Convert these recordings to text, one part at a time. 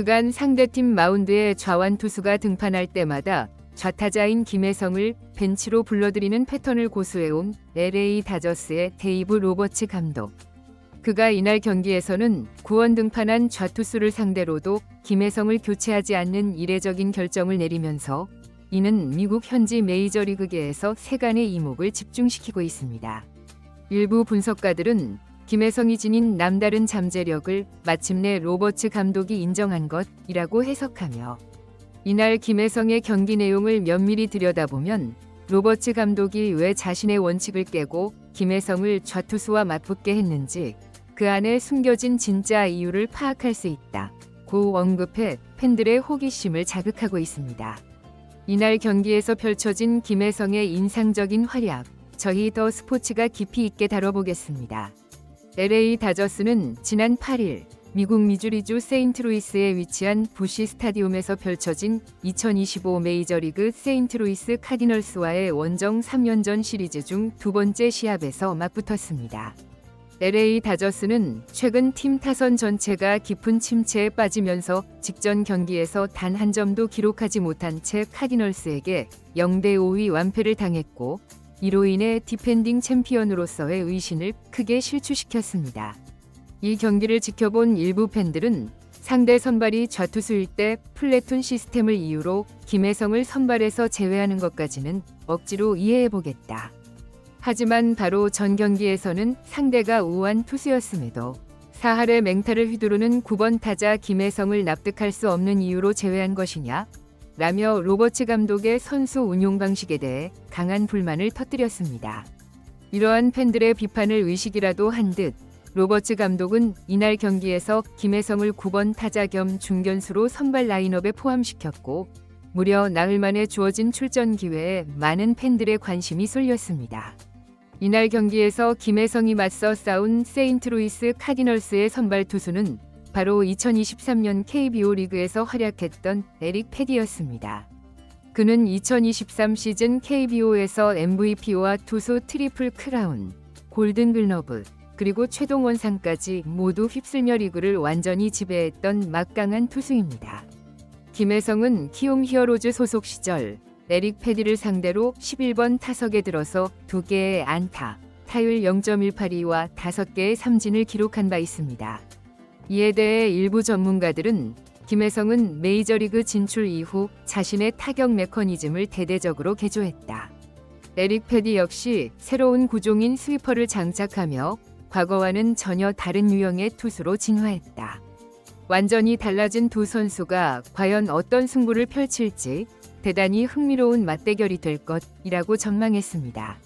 그간 상대팀 마운드에 좌완 투수가 등판할 때마다 좌타자인 김혜성을 벤치로 불러들이는 패턴을 고수해온 LA 다저스의 데이브 로버츠 감독. 그가 이날 경기에서는 구원 등판한 좌투수를 상대로도 김혜성을 교체하지 않는 이례적인 결정을 내리면서 이는 미국 현지 메이저리그계에서 세간의 이목을 집중시키고 있습니다. 일부 분석가들은 김혜성이 지닌 남다른 잠재력을 마침내 로버츠 감독이 인정한 것이라고 해석하며 이날 김혜성의 경기 내용을 면밀히 들여다보면 로버츠 감독이 왜 자신의 원칙을 깨고 김혜성을 좌투수와 맞붙게 했는지 그 안에 숨겨진 진짜 이유를 파악할 수 있다. 고 언급해 팬들의 호기심을 자극하고 있습니다. 이날 경기에서 펼쳐진 김혜성의 인상적인 활약, 저희 더 스포츠가 깊이 있게 다뤄보겠습니다. LA 다저스는 지난 8일 미국 미주리주 세인트루이스에 위치한 부시 스타디움에서 펼쳐진 2025 메이저리그 세인트루이스 카디널스와의 원정 3연전 시리즈 중 두 번째 시합에서 맞붙었습니다. LA 다저스는 최근 팀 타선 전체가 깊은 침체에 빠지면서 직전 경기에서 단 한 점도 기록하지 못한 채 카디널스에게 0대 5위 완패를 당했고 이로 인해 디펜딩 챔피언으로서의 의신을 크게 실추시켰습니다. 이 경기를 지켜본 일부 팬들은 상대 선발이 좌투수일 때 플래툰 시스템을 이유로 김혜성을 선발에서 제외하는 것까지는 억지로 이해해보겠다. 하지만 바로 전 경기에서는 상대가 우한 투수였음에도 사할의 맹타를 휘두르는 9번 타자 김혜성을 납득할 수 없는 이유로 제외한 것이냐? 라며 로버츠 감독의 선수 운용 방식에 대해 강한 불만을 터뜨렸습니다. 이러한 팬들의 비판을 의식이라도 한 듯 로버츠 감독은 이날 경기에서 김혜성을 9번 타자 겸 중견수로 선발 라인업에 포함시켰고 무려 나흘 만에 주어진 출전 기회에 많은 팬들의 관심이 쏠렸습니다. 이날 경기에서 김혜성이 맞서 싸운 세인트루이스 카디널스의 선발 투수는 바로 2023년 KBO 리그에서 활약했던 에릭 패디였습니다. 그는 2023 시즌 KBO에서 MVP와 투수 트리플 크라운, 골든 글러브, 그리고 최동원상까지 모두 휩쓸며 리그를 완전히 지배했던 막강한 투수입니다. 김혜성은 키움 히어로즈 소속 시절 에릭 패디를 상대로 11번 타석에 들어서 2개의 안타, 타율 0.182와 5개의 삼진을 기록한 바 있습니다. 이에 대해 일부 전문가들은 김혜성은 메이저리그 진출 이후 자신의 타격 메커니즘을 대대적으로 개조했다. 에릭 패디 역시 새로운 구종인 스위퍼를 장착하며 과거와는 전혀 다른 유형의 투수로 진화했다. 완전히 달라진 두 선수가 과연 어떤 승부를 펼칠지 대단히 흥미로운 맞대결이 될 것이라고 전망했습니다.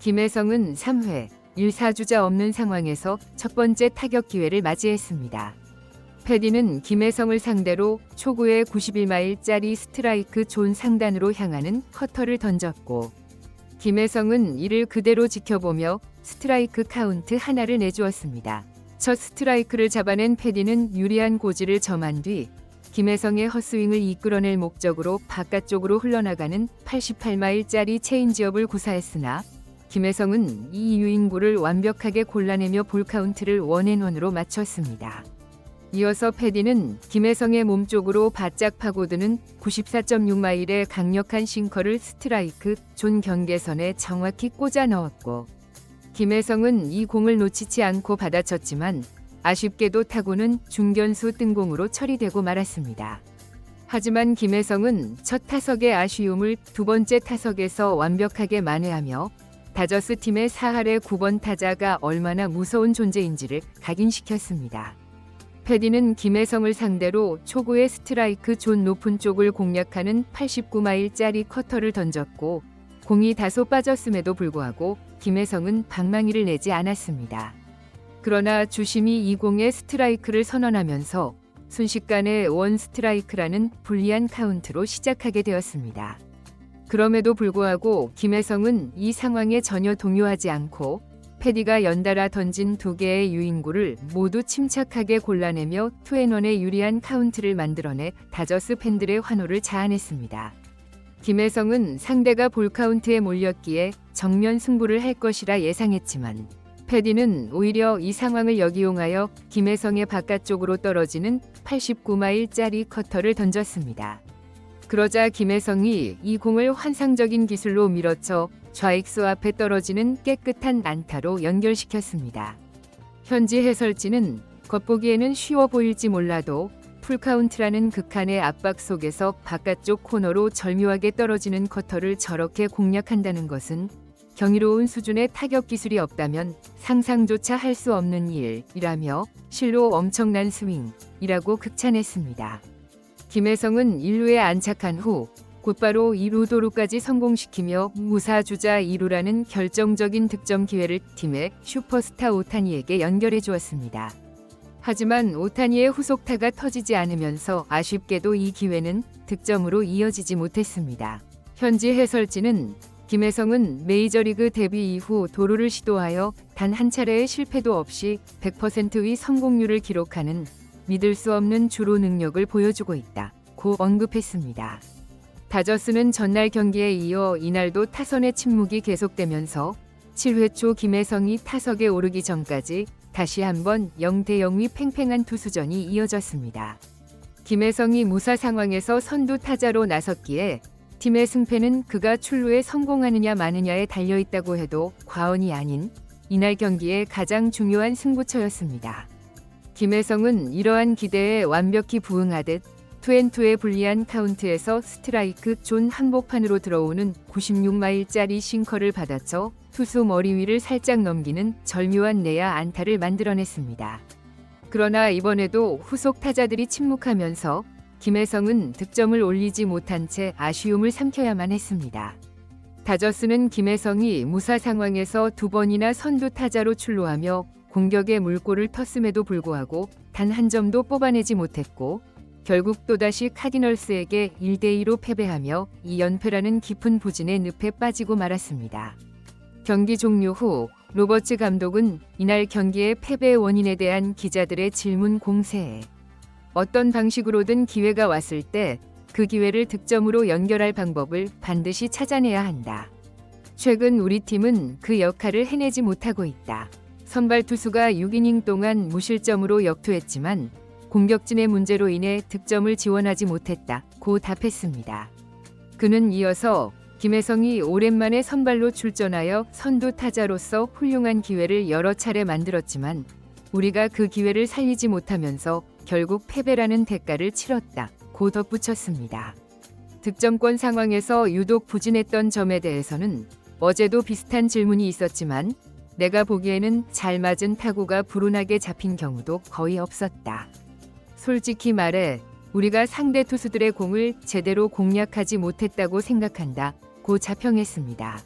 김혜성은 3회 1사주자 없는 상황에서 첫 번째 타격 기회를 맞이했습니다. 패디는 김혜성을 상대로 초구의 91마일짜리 스트라이크 존 상단으로 향하는 커터를 던졌고 김혜성은 이를 그대로 지켜보며 스트라이크 카운트 하나를 내주었습니다. 첫 스트라이크를 잡아낸 패디는 유리한 고지를 점한 뒤 김혜성의 헛스윙을 이끌어낼 목적으로 바깥쪽으로 흘러나가는 88마일짜리 체인지업을 구사했으나 김혜성은 이 유인구를 완벽하게 골라내며 볼카운트를 원앤원으로 맞췄습니다. 이어서 패디는 김혜성의 몸쪽으로 바짝 파고드는 94.6마일의 강력한 싱커를 스트라이크 존 경계선에 정확히 꽂아 넣었고 김혜성은 이 공을 놓치지 않고 받아쳤지만 아쉽게도 타구는 중견수 뜬공으로 처리되고 말았습니다. 하지만 김혜성은 첫 타석의 아쉬움을 두 번째 타석에서 완벽하게 만회하며 다저스 팀의 사할의 9번 타자가 얼마나 무서운 존재인지를 각인시켰습니다. 패디는 김혜성을 상대로 초구의 스트라이크 존 높은 쪽을 공략하는 89마일짜리 커터를 던졌고 공이 다소 빠졌음에도 불구하고 김혜성은 방망이를 내지 않았습니다. 그러나 주심이 이 공의 스트라이크를 선언하면서 순식간에 원 스트라이크라는 불리한 카운트로 시작하게 되었습니다. 그럼에도 불구하고 김혜성은 이 상황에 전혀 동요하지 않고 패디가 연달아 던진 두 개의 유인구를 모두 침착하게 골라내며 투앤원의 유리한 카운트를 만들어내 다저스 팬들의 환호를 자아냈습니다. 김혜성은 상대가 볼 카운트에 몰렸기에 정면 승부를 할 것이라 예상했지만 패디는 오히려 이 상황을 역이용하여 김혜성의 바깥쪽으로 떨어지는 89마일짜리 커터를 던졌습니다. 그러자 김혜성이 이 공을 환상적인 기술로 밀어쳐 좌익수 앞에 떨어지는 깨끗한 안타로 연결시켰습니다. 현지 해설진은 겉보기에는 쉬워 보일지 몰라도 풀카운트라는 극한의 압박 속에서 바깥쪽 코너로 절묘하게 떨어지는 커터를 저렇게 공략한다는 것은 경이로운 수준의 타격 기술이 없다면 상상조차 할 수 없는 일이라며 실로 엄청난 스윙이라고 극찬했습니다. 김혜성은 1루에 안착한 후 곧바로 2루 도루까지 성공시키며 무사 주자 2루라는 결정적인 득점 기회를 팀의 슈퍼스타 오타니에게 연결해 주었습니다. 하지만 오타니의 후속타가 터지지 않으면서 아쉽게도 이 기회는 득점으로 이어지지 못했습니다. 현지 해설진은 김혜성은 메이저리그 데뷔 이후 도루를 시도하여 단 한 차례의 실패도 없이 100%의 성공률을 기록하는 믿을 수 없는 주로 능력을 보여주고 있다. 고 언급했습니다. 다저스는 전날 경기에 이어 이날도 타선의 침묵이 계속되면서 7회 초 김혜성이 타석에 오르기 전까지 다시 한번 0대 0의 팽팽한 투수전이 이어졌습니다. 김혜성이 무사 상황에서 선두 타자로 나섰기에 팀의 승패는 그가 출루에 성공하느냐 마느냐에 달려 있다고 해도 과언이 아닌 이날 경기의 가장 중요한 승부처였습니다. 김혜성은 이러한 기대에 완벽히 부응하듯 투앤투의 불리한 카운트에서 스트라이크 존 한복판으로 들어오는 96마일짜리 싱커를 받아쳐 투수 머리 위를 살짝 넘기는 절묘한 내야 안타를 만들어냈습니다. 그러나 이번에도 후속 타자들이 침묵하면서 김혜성은 득점을 올리지 못한 채 아쉬움을 삼켜야만 했습니다. 다저스는 김혜성이 무사 상황에서 두 번이나 선두 타자로 출루하며 공격에 물꼬를 텄음에도 불구하고 단 한 점도 뽑아내지 못했고 결국 또다시 카디널스에게 1대2로 패배하며 2연패라는 깊은 부진의 늪에 빠지고 말았습니다. 경기 종료 후 로버츠 감독은 이날 경기의 패배 원인에 대한 기자들의 질문 공세에 어떤 방식으로든 기회가 왔을 때 그 기회를 득점으로 연결할 방법을 반드시 찾아내야 한다. 최근 우리 팀은 그 역할을 해내지 못하고 있다. 선발 투수가 6이닝 동안 무실점으로 역투했지만 공격진의 문제로 인해 득점을 지원하지 못했다. 고 답했습니다. 그는 이어서 김혜성이 오랜만에 선발로 출전하여 선두 타자로서 훌륭한 기회를 여러 차례 만들었지만 우리가 그 기회를 살리지 못하면서 결국 패배라는 대가를 치렀다. 고 덧붙였습니다. 득점권 상황에서 유독 부진했던 점에 대해서는 어제도 비슷한 질문이 있었지만 내가 보기에는 잘 맞은 타구가 불운하게 잡힌 경우도 거의 없었다. 솔직히 말해 우리가 상대 투수들의 공을 제대로 공략하지 못했다고 생각한다. 고 자평했습니다.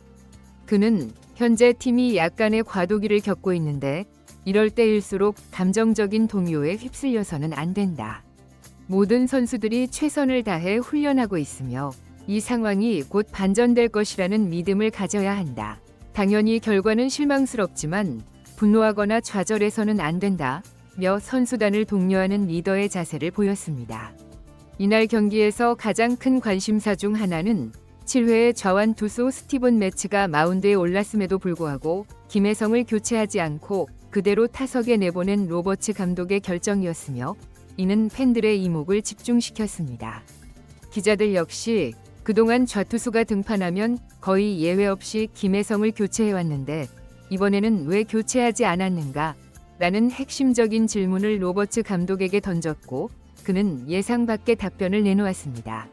그는 현재 팀이 약간의 과도기를 겪고 있는데 이럴 때일수록 감정적인 동요에 휩쓸려서는 안 된다. 모든 선수들이 최선을 다해 훈련하고 있으며 이 상황이 곧 반전될 것이라는 믿음을 가져야 한다. 당연히 결과는 실망스럽지만 분노하거나 좌절해서는 안 된다. 며 선수단을 독려하는 리더의 자세를 보였습니다. 이날 경기에서 가장 큰 관심사 중 하나는 7회에 좌완 투수 스티븐 매치가 마운드에 올랐음에도 불구하고 김혜성을 교체하지 않고 그대로 타석에 내보낸 로버츠 감독의 결정이었으며 이는 팬들의 이목을 집중시켰습니다. 기자들 역시 그동안 좌투수가 등판하면 거의 예외 없이 김혜성을 교체해왔는데 이번에는 왜 교체하지 않았는가? 라는 핵심적인 질문을 로버츠 감독에게 던졌고 그는 예상 밖의 답변을 내놓았습니다.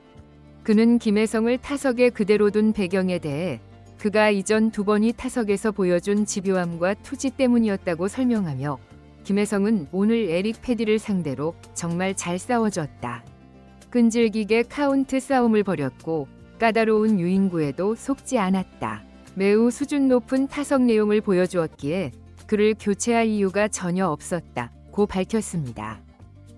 그는 김혜성을 타석에 그대로 둔 배경에 대해 그가 이전 두 번이 타석에서 보여준 집요함과 투지 때문이었다고 설명하며 김혜성은 오늘 에릭 패디를 상대로 정말 잘 싸워줬다. 끈질기게 카운트 싸움을 벌였고 까다로운 유인구에도 속지 않았다. 매우 수준 높은 타석 내용을 보여주었기에 그를 교체할 이유가 전혀 없었다. 고 밝혔습니다.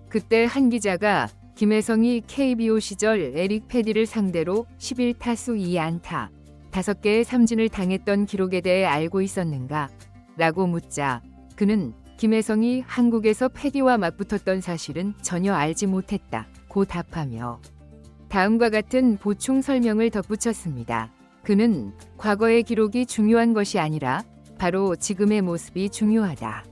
그때 한 기자가 김혜성이 KBO 시절 에릭 패디를 상대로 11타수 2안타, 5개의 삼진을 당했던 기록에 대해 알고 있었는가? 라고 묻자 그는 김혜성이 한국에서 패디와 맞붙었던 사실은 전혀 알지 못했다. 고 답하며 다음과 같은 보충 설명을 덧붙였습니다. 그는 과거의 기록이 중요한 것이 아니라 바로 지금의 모습이 중요하다.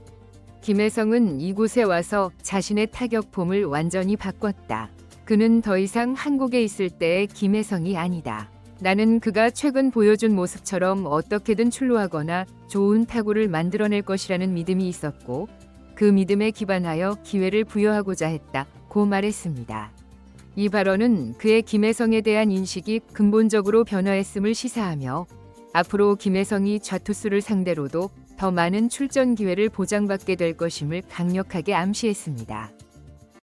김혜성은 이곳에 와서 자신의 타격폼을 완전히 바꿨다. 그는 더 이상 한국에 있을 때의 김혜성이 아니다. 나는 그가 최근 보여준 모습처럼 어떻게든 출루하거나 좋은 타구를 만들어낼 것이라는 믿음이 있었고 그 믿음에 기반하여 기회를 부여하고자 했다. 고 말했습니다. 이 발언은 그의 김혜성에 대한 인식이 근본적으로 변화했음을 시사하며 앞으로 김혜성이 좌투수를 상대로도 더 많은 출전 기회를 보장받게 될 것임을 강력하게 암시했습니다.